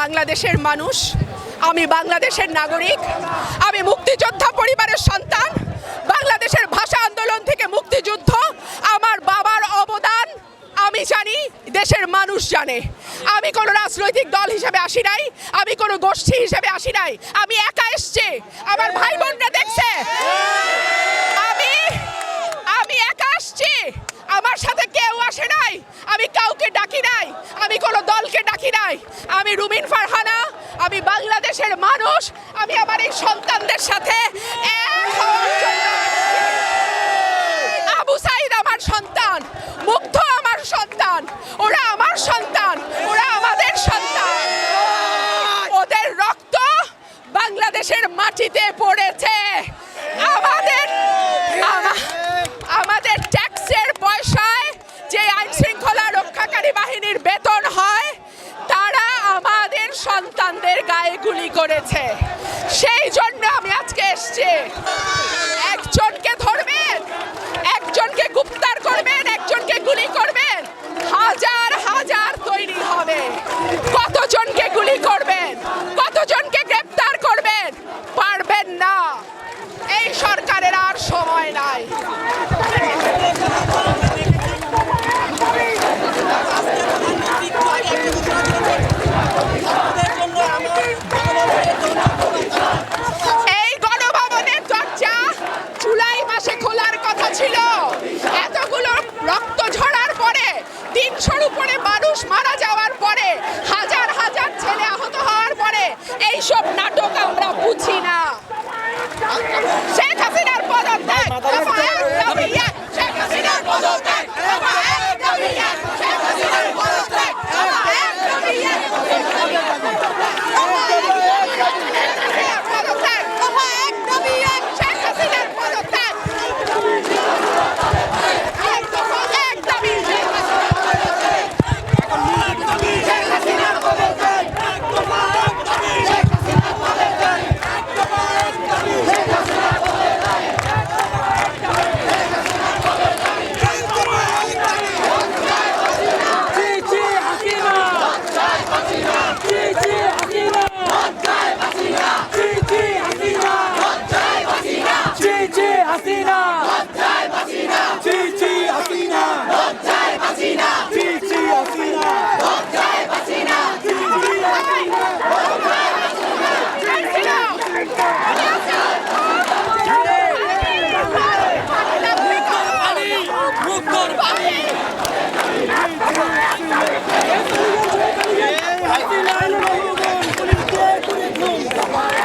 বাংলাদেশের মানুষ, আমি বাংলাদেশের নাগরিক, আমি মুক্তিযোদ্ধা পরিবারের সন্তান, বাংলাদেশের ভাষা আন্দোলন থেকে মুক্তিযুদ্ধ, আমার বাবার অবদান আমি জানি, দেশের মানুষ জানে। আমি কোনো রাজনৈতিক দল হিসেবে আসি নাই, আমি কোনো গোষ্ঠী হিসেবে আসি নাই, আমি একা এসছে, আমার ভাই বোনরা দেখছে। আমি আমি একা আসছি। আমার সাথে কেউ আসে নাই। আমি কাউকে ডাকি নাই, আমি কোনো দলকে ডাকি নাই। আমি রুমিন ফারহানা, আমি বাংলাদেশের মানুষ, আমি আমার এই সন্তানদের সাথে আবু সাইদ আমার সন্তান, মুগ্ধ আমার সন্তান, ওরা আমার সন্তান, ওরা আমাদের সন্তান। ওদের রক্ত বাংলাদেশের মাটিতে পড়েছে। রক্ষাকারী বাহিনীর বেতন হয় তারা আমাদের সন্তানদের গায়ে গুলি করেছে। এইসব নাটক আমরা বুঝি না। শেখ হাসিনার পদত্যাগ।